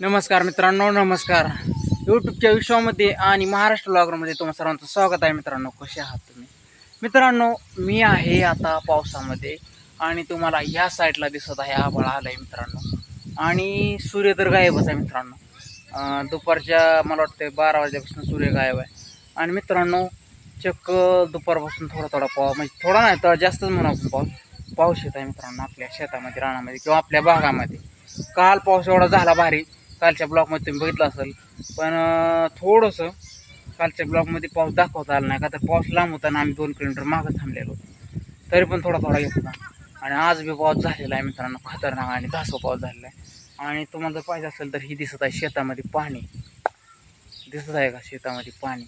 नमस्कार मित्रांनो नमस्कार. यूट्यूबच्या विश्वामध्ये आणि महाराष्ट्र ब्लॉगरमध्ये तुम्हा सर्वांचं स्वागत आहे मित्रांनो. कसे आहात तुम्ही? मित्रांनो मी आहे आता पावसामध्ये आणि तुम्हाला ह्या साईडला दिसत आहे आभाळ आलं आहे मित्रांनो. आणि सूर्य तर गायबच आहे मित्रांनो. दुपारच्या मला वाटतं बारा वाजल्यापासून सूर्य गायब आहे. आणि मित्रांनो चक्क दुपारपासून थोडा थोडा पाव म्हणजे थोडा नाही तर जास्तच म्हणा आपण पाऊस. पाऊस येत आहे मित्रांनो आपल्या शेतामध्ये रानामध्ये किंवा आपल्या भागामध्ये. काल पाऊस एवढा झाला भारी कालच्या ब्लॉकमध्ये तुम्ही बघितलं असेल. पण थोडंसं कालच्या ब्लॉकमध्ये पाऊस दाखवता आला नाही का? तर पाऊस लांब होता ना आम्ही दोन किलोमीटर मागं थांबलेलो. तरी पण थोडा थोडा येत होता. आणि आज बी पाऊस झालेला आहे मित्रांनो. खतरनाक आणि धासो पाऊस झालेला आहे. आणि तुम्हाला जर पाहिजे असेल तर ही दिसत आहे शेतामध्ये पाणी. दिसत आहे का शेतामध्ये पाणी?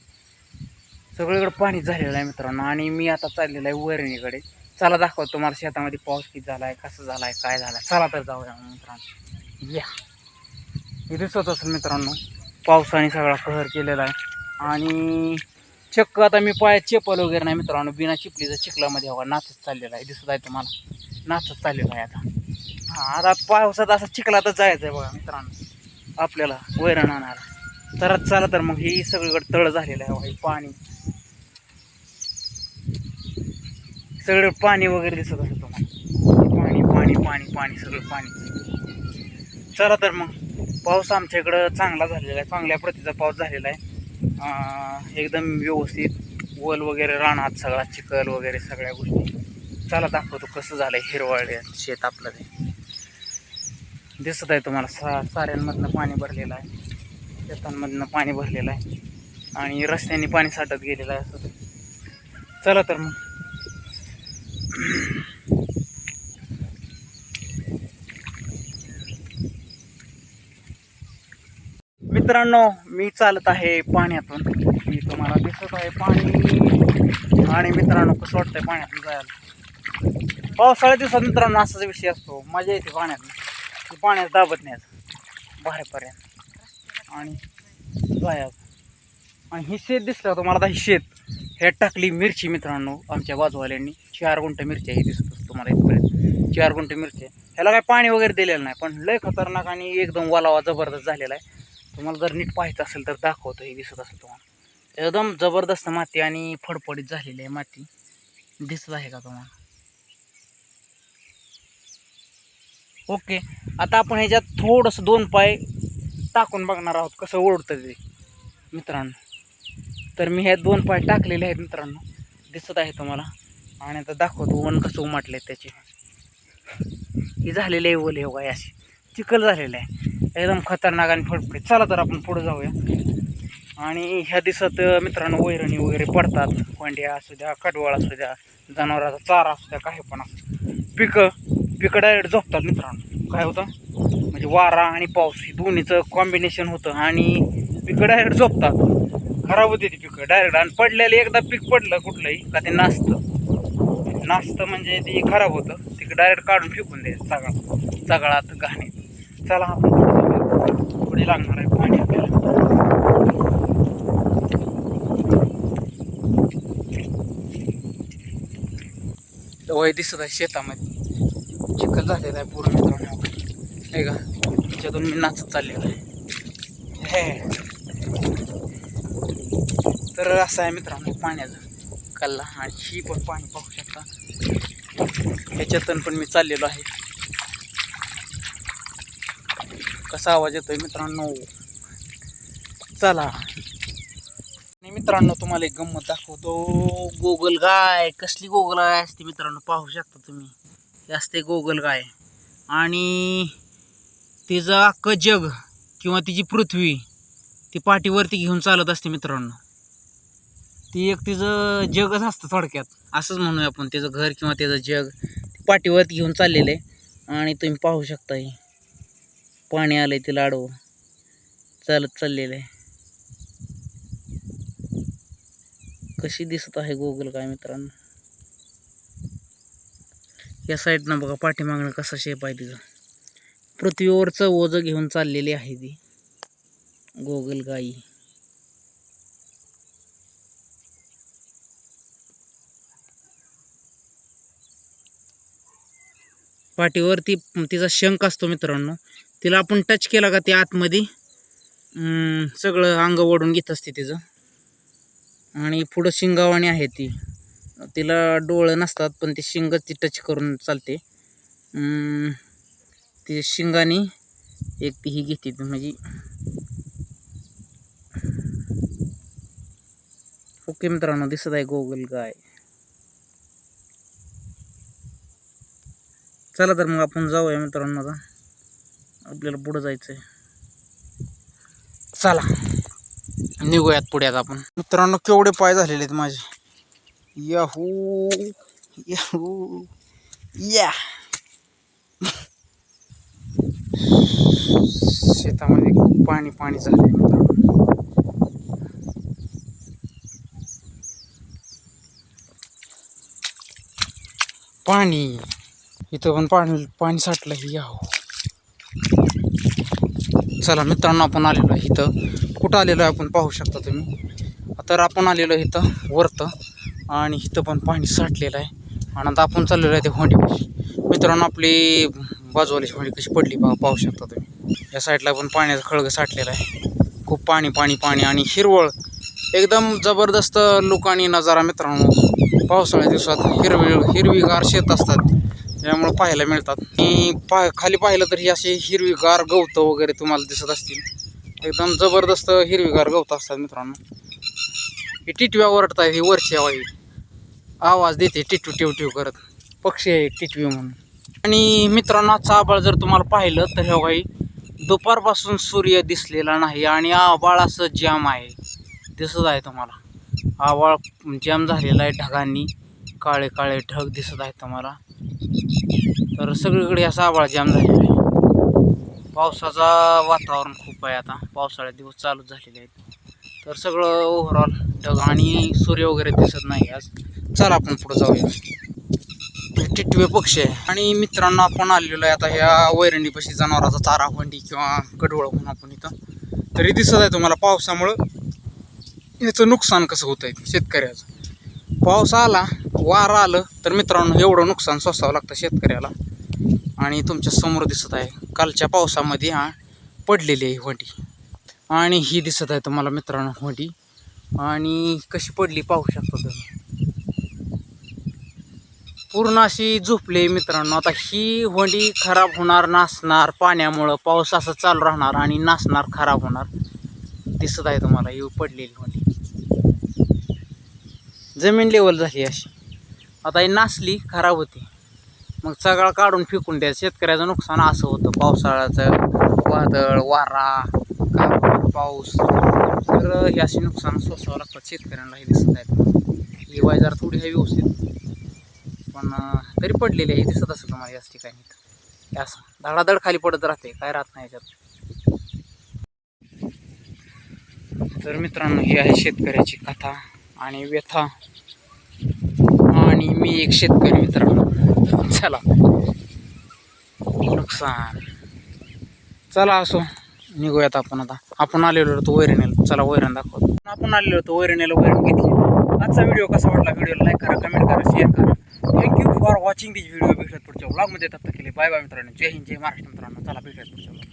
सगळीकडे पाणी झालेलं आहे मित्रांनो. आणि मी आता चाललेलो आहे वरणीकडे. चला दाखवतो तुम्हाला शेतामध्ये पाऊस किती झाला आहे कसं झाला आहे काय झालं आहे चला तर जाऊया मग मित्रांनो. या. दिसत असेल मित्रांनो. पावसाने सगळा कहर केलेला आहे. आणि चक्क आता मी पायात चेपल वगैरे नाही मित्रांनो. बिना चिपलीचा चिखलामध्ये हवा नाचत चाललेला आहे. दिसत आहे तुम्हाला? नाचत चाललेला आहे आता. हां आता पावसात असा चिखलातच जायचं आहे बघा मित्रांनो. आपल्याला वैरण आणायला. तरच चला तर मग ही सगळीकडे तळ झालेलं आहे. हे पाणी. सगळं पाणी वगैरे दिसत असेल तुम्हाला. पाणी पाणी पाणी पाणी सगळं पाणी. चला तर मग. पाऊस आमच्या इकडं चांगला झालेला आहे. चांगल्या प्रतीचा पाऊस झालेला आहे. एकदम व्यवस्थित वल वगैरे रानात सगळा चिखल वगैरे सगळ्या गोष्टी. चला दाखवतो कसं झालं आहे हिरवळ शेत आपलं ते. दिसत आहे तुम्हाला सा साऱ्यांमधनं पाणी भरलेलं आहे. शेतांमधनं पाणी भरलेलं आहे. आणि रस्त्याने पाणी साठत गेलेलं आहे असं. चला तर मग. मित्रांनो मी चालत आहे पाण्यातून. मी तुम्हाला दिसत आहे पाणी. आणि मित्रांनो कसं वाटतंय पाण्यातून जायला? पावसाळ्या दिवसात मित्रांनो असाच विषय असतो. मजा येते पाण्यातून. पाण्यात दाबत नाही बाहेरपर्यंत. आणि जायचं. आणि ही शेत दिसलं तुम्हाला? आता ही शेत. हे टाकली मिरची मित्रांनो आमच्या बाजूवाल्यांनी. चार गुंठ मिरची ही दिसत असतो तुम्हाला इथपर्यंत. चार गुंठ मिरची ह्याला काय पाणी वगैरे दिलेलं नाही पण लय खतरनाक आणि एकदम वालावा जबरदस्त झालेला आहे. तुम्हाला जर नीट पाहायचं असेल तर दाखवतो हे दिसत असेल तुम्हाला. एकदम जबरदस्त माती आणि फडफडीत झालेली आहे माती. दिसत आहे का तुम्हाला? ओके आता आपण ह्याच्यात थोडंसं दोन पाय टाकून बघणार आहोत कसं ओढतं ते मित्रांनो. तर मी ह्या दोन पाय टाकलेले आहेत मित्रांनो. दिसत आहे तुम्हाला. आणि आता दाखवतो वन कसं उमटलं आहे त्याची. ही झालेली आहे ओले हो अशी. चिखल झालेलं आहे. एकदम खतरनाक आणि फडफडीत. चला तर आपण पुढे जाऊया. आणि ह्या दिवसात मित्रांनो वैरणी वगैरे पडतात. कोंड्या असू द्या कडवळ असू द्या जनावराचा चारा असू द्या काही पण असू पिकं पिकं डायरेक्ट झोपतात मित्रांनो. काय होतं? म्हणजे वारा आणि पाऊस हे दोन्हीचं कॉम्बिनेशन होतं आणि पिकं डायरेक्ट झोपतात. खराब होते ती पिकं डायरेक्ट आणि पडलेलं एकदा पीक पडलं कुठलंही का ते नाचतं नाचतं म्हणजे ते खराब होतं. तिकडं डायरेक्ट काढून फेकून द्यायचं सगळा. सगळात घाणे चला आपण पुढे लागणार आहे पाणी आपल्याला. वय दिसत आहे शेतामध्ये. चिखल झालेला आहे पूर्ण मित्रांनो हे का? त्याच्यातून मी नाचत चाललेलो आहे. हे. तर असं आहे मित्रांनो पाण्याचं. कल्ला आणि ही पण पाणी पाहू शकता. ह्याच्यातून पण मी चाललेलो आहे. कसा आवाज येतोय मित्रांनो? चला. आणि मित्रांनो तुम्हाला एक गंमत दाखवतो. गोगल गाय कसली गोगल गाय असते मित्रांनो पाहू शकता तुम्ही. हे असते गोगल गाय. आणि तिचं अख्खं जग किंवा तिची पृथ्वी ती पाठीवरती घेऊन चालत असते मित्रांनो. ती एक तिचं जगच असतं थोडक्यात. असंच म्हणूया आपण त्याचं घर किंवा त्याचं जग पाठीवरती घेऊन चाललेलं आहे. आणि तुम्ही पाहू शकता हे पाणी आलंय तिला आडवं चालत चाललेलं. आहे कशी दिसत आहे गोगल काय मित्रांनो? या साईडनं बघा पाठीमागणं कसा शेप आहे तिचा. पृथ्वीवरचं ओझं घेऊन चाललेली आहे ती. गोगल गाई. पाठीवरती तिचा शंख असतो मित्रांनो तिला आपण टच केला का ते आतमध्ये सगळं अंग ओढून घेत असते तिचं. आणि पुढं शिंगावाणी आहे ती. तिला डोळं नसतात पण ती शिंग ती टच करून चालते. ती शिंगाने एक ती ही घेते ती म्हणजे. ओके मित्रांनो दिसत आहे गोगल गाय. चला तर मग आपण जाऊया मित्रांनो आता. आपल्याला पुढं जायचंय. चला. निघूयात पुढे आता आपण. मित्रांनो केवढे पाय झालेले आहेत माझे. याहू याहू या. शेतामध्ये खूप पाणी पाणी झाले मित्रांनो. पाणी. इथं पण पाणी पाणी साठलं या हो चला मित्रांनो आपण आलेलो आहे इथं. कुठं आलेलो आहे आपण पाहू शकता तुम्ही. तर आपण आलेलो आहे इथं वरतं. आणि इथं पण पाणी साठलेलं आहे. आणि आता आपण चाललेलो आहे ते होंडीपाशी मित्रांनो आपली बाजूवालीची होंडी कशी पडली पा पाहू शकता तुम्ही. या साईडला पण पाण्याचा खळग साठलेला आहे. खूप पाणी पाणी पाणी आणि हिरवळ. एकदम जबरदस्त लुक आणि नजारा मित्रांनो. पावसाळ्या दिवसात हिरवी हिरवीगार शेत असतात. त्यामुळं पाहायला मिळतात. आणि पा खाली पाहिलं तर ही अशी हिरवीगार गवतं वगैरे तुम्हाला दिसत असतील. एकदम जबरदस्त हिरवीगार गवतं असतात मित्रांनो. ही टिटव्या ओरडतात ही वरची हवा ही आवाज देते टिटू टिव टिव करत. पक्षी आहे टिटवी म्हणून. आणि मित्रांनो आजचा आबाळ जर तुम्हाला पाहिलं तर हे काही दुपारपासून सूर्य दिसलेला नाही आणि आबाळ असं जॅम आहे. दिसत आहे तुम्हाला. आबाळ जॅम झालेला आहे ढगांनी. काळे काळे ढग दिसत आहेत तुम्हाला. तर सगळीकडे असा आबाळ जाम झालेला आहे. पावसाचा वातावरण खूप आहे आता. पावसाळ्यात दिवस चालूच झालेले आहेत. तर सगळं ओव्हरऑल ढग आणि सूर्य वगैरे दिसत नाही आज. चला आपण पुढे जाऊया. टिटवे पक्षी आहे. आणि मित्रांनो आपण आलेलो आहे आता ह्या वैरणीपाशी जनावराचा चारा हंडी किंवा कडवळ म्हणून आपण इथं. तरी दिसत आहे तुम्हाला पावसामुळं याचं नुकसान कसं होत आहे शेतकऱ्याचं? पाऊस आला वारा आलं तर मित्रांनो एवढं नुकसान सोसावं लागतं शेतकऱ्याला. आणि तुमच्यासमोर दिसत आहे कालच्या पावसामध्ये हा पडलेली आहे होंडी. आणि ही दिसत आहे तुम्हाला मित्रांनो होंडी. आणि कशी पडली पाहू शकता तुम्ही पूर्ण अशी झोपली मित्रांनो. आता ही वंडी खराब होणार नासणार पाण्यामुळं पाऊस असं चालू राहणार आणि नासणार खराब होणार. दिसत आहे तुम्हाला ही पडलेली वंडी जमीन लेवल झाली अशी. आता ही नासली खराब होती. मग सगळं काढून फेकून द्यायचं शेतकऱ्याचं नुकसान असं होतं. पावसाळ्याचं वादळ वारा पाऊस तर हे असे नुकसान सोसावं लागतात शेतकऱ्यांना हे दिसत आहेत. ही वायजार थोडी आहे व्यवस्थित. पण तरी पडलेली आहे हे दिसत असं तुम्हाला याच ठिकाणी. असं. धडाधड खाली पडत राहते. काय राहत नाही याच्यात. तर मित्रांनो ही आहे शेतकऱ्याची कथा आणि व्यथा. आणि मी एक शेतकरी मित्रांनो. चला. नुकसान. चला असो. निघूयात आपण आता. आपण आलेलो होतो वैरणीला. चला वैरण दाखवतो. आपण आलेलो होतो वैरणीला. वैरण घेतली. आजचा व्हिडिओ कसा वाटला व्हिडिओला लाईक करा कमेंट करा शेअर करा. Thank you for watching this video भेटत पुढच्या ब्लॉगमध्ये तप्त केले बाय बाय मित्रांनो. जय हिंद जय महाराष्ट्र मित्रांनो. चला भेटूयात पुढच्या vlog